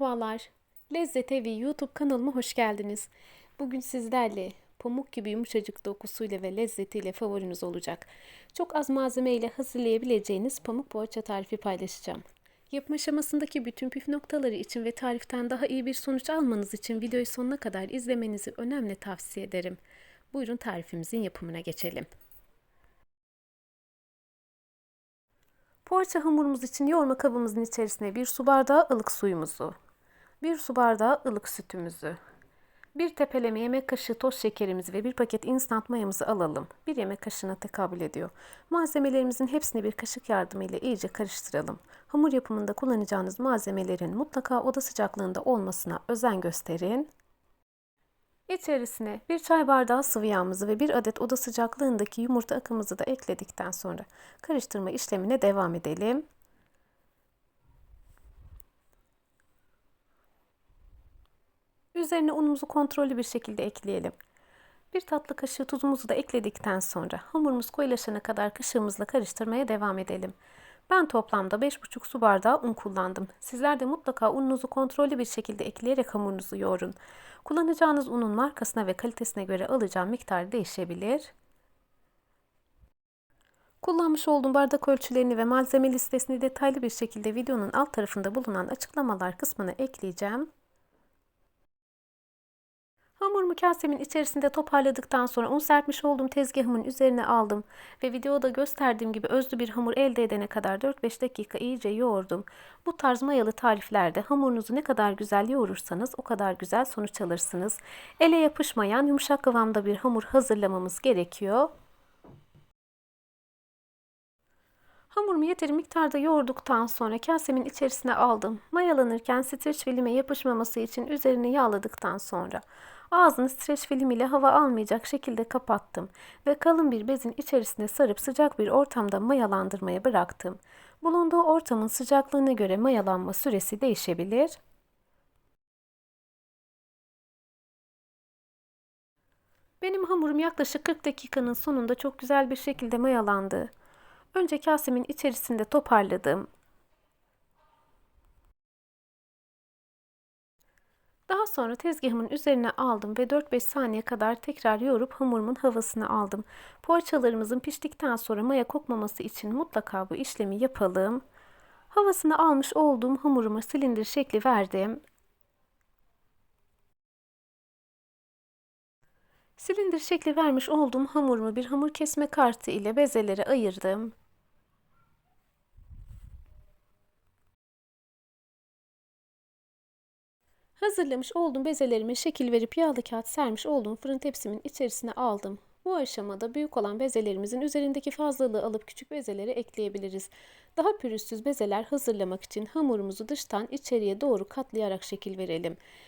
Merhabalar. Lezzet Evi YouTube kanalıma hoş geldiniz. Bugün sizlerle pamuk gibi yumuşacık dokusuyla ve lezzetiyle favoriniz olacak. Çok az malzeme ile hazırlayabileceğiniz pamuk poğaça tarifi paylaşacağım. Yapım aşamasındaki bütün püf noktaları için ve tariften daha iyi bir sonuç almanız için videoyu sonuna kadar izlemenizi önemli tavsiye ederim. Buyurun tarifimizin yapımına geçelim. Poğaça hamurumuz için yoğurma kabımızın içerisine bir su bardağı ılık suyumuzu, bir su bardağı ılık sütümüzü, bir tepeleme yemek kaşığı toz şekerimizi ve bir paket instant mayamızı alalım. Bir yemek kaşığına tekabül ediyor. Malzemelerimizin hepsini bir kaşık yardımıyla iyice karıştıralım. Hamur yapımında kullanacağınız malzemelerin mutlaka oda sıcaklığında olmasına özen gösterin. İçerisine bir çay bardağı sıvı yağımızı ve bir adet oda sıcaklığındaki yumurta akımızı da ekledikten sonra karıştırma işlemine devam edelim. Üzerine unumuzu kontrollü bir şekilde ekleyelim. Bir tatlı kaşığı tuzumuzu da ekledikten sonra hamurumuz koyulaşana kadar kaşığımızla karıştırmaya devam edelim. Ben toplamda 5,5 su bardağı un kullandım. Sizler de mutlaka ununuzu kontrollü bir şekilde ekleyerek hamurunuzu yoğurun. Kullanacağınız unun markasına ve kalitesine göre alacağım miktar değişebilir. Kullanmış olduğum bardak ölçülerini ve malzeme listesini detaylı bir şekilde videonun alt tarafında bulunan açıklamalar kısmına ekleyeceğim. Hamurumu kasemin içerisinde toparladıktan sonra un serpmiş olduğum tezgahımın üzerine aldım ve videoda gösterdiğim gibi özlü bir hamur elde edene kadar 4-5 dakika iyice yoğurdum. Bu tarz mayalı tariflerde hamurunuzu ne kadar güzel yoğurursanız o kadar güzel sonuç alırsınız. Ele yapışmayan yumuşak kıvamda bir hamur hazırlamamız gerekiyor. Hamurumu yeteri miktarda yoğurduktan sonra kasemin içerisine aldım. Mayalanırken streç filme yapışmaması için üzerini yağladıktan sonra ağzını streç film ile hava almayacak şekilde kapattım ve kalın bir bezin içerisine sarıp sıcak bir ortamda mayalandırmaya bıraktım. Bulunduğu ortamın sıcaklığına göre mayalanma süresi değişebilir. Benim hamurum yaklaşık 40 dakikanın sonunda çok güzel bir şekilde mayalandı. Önce kasemin içerisinde toparladım. Daha sonra tezgahımın üzerine aldım ve 4-5 saniye kadar tekrar yoğurup hamurumun havasını aldım. Poğaçalarımızın piştikten sonra maya kokmaması için mutlaka bu işlemi yapalım. Havasını almış olduğum hamuruma silindir şekli verdim. Silindir şekli vermiş olduğum hamurumu bir hamur kesme kartı ile bezelere ayırdım. Hazırlamış olduğum bezelerime şekil verip yağlı kağıt sermiş olduğum fırın tepsimin içerisine aldım. Bu aşamada büyük olan bezelerimizin üzerindeki fazlalığı alıp küçük bezelere ekleyebiliriz. Daha pürüzsüz bezeler hazırlamak için hamurumuzu dıştan içeriye doğru katlayarak şekil verelim.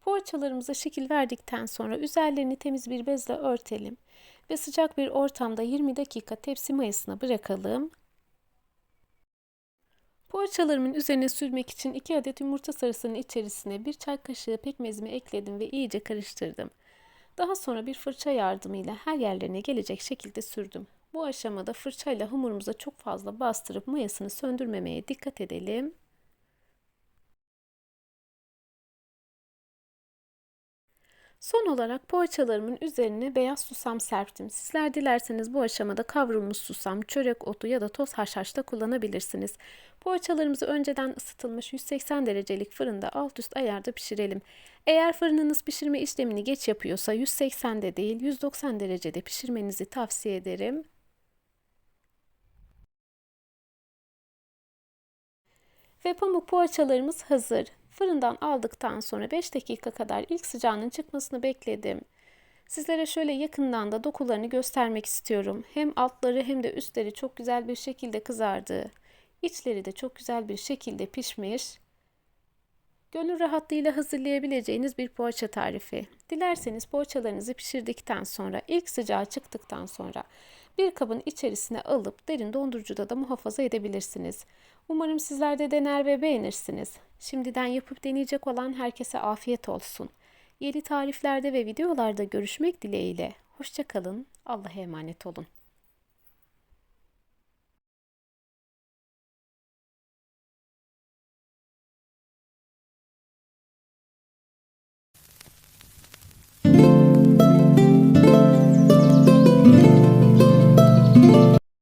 Poğaçalarımıza şekil verdikten sonra üzerlerini temiz bir bezle örtelim ve sıcak bir ortamda 20 dakika tepsi mayasına bırakalım. Poğaçalarımın üzerine sürmek için 2 adet yumurta sarısının içerisine 1 çay kaşığı pekmezimi ekledim ve iyice karıştırdım. Daha sonra bir fırça yardımıyla her yerlerine gelecek şekilde sürdüm. Bu aşamada fırçayla hamurumuza çok fazla bastırıp mayasını söndürmemeye dikkat edelim. Son olarak poğaçalarımın üzerine beyaz susam serptim. Sizler dilerseniz bu aşamada kavrulmuş susam, çörek otu ya da toz haşhaş da kullanabilirsiniz. Poğaçalarımızı önceden ısıtılmış 180 derecelik fırında alt üst ayarda pişirelim. Eğer fırınınız pişirme işlemini geç yapıyorsa 180'de değil 190 derecede pişirmenizi tavsiye ederim. Ve pamuk poğaçalarımız hazır. Fırından aldıktan sonra 5 dakika kadar ilk sıcağının çıkmasını bekledim. Sizlere şöyle yakından da dokularını göstermek istiyorum. Hem altları hem de üstleri çok güzel bir şekilde kızardı. İçleri de çok güzel bir şekilde pişmiş. Gönül rahatlığıyla hazırlayabileceğiniz bir poğaça tarifi. Dilerseniz poğaçalarınızı pişirdikten sonra, ilk sıcağı çıktıktan sonra bir kabın içerisine alıp derin dondurucuda da muhafaza edebilirsiniz. Umarım sizler de dener ve beğenirsiniz. Şimdiden yapıp deneyecek olan herkese afiyet olsun. Yeni tariflerde ve videolarda görüşmek dileğiyle. Hoşçakalın. Allah'a emanet olun.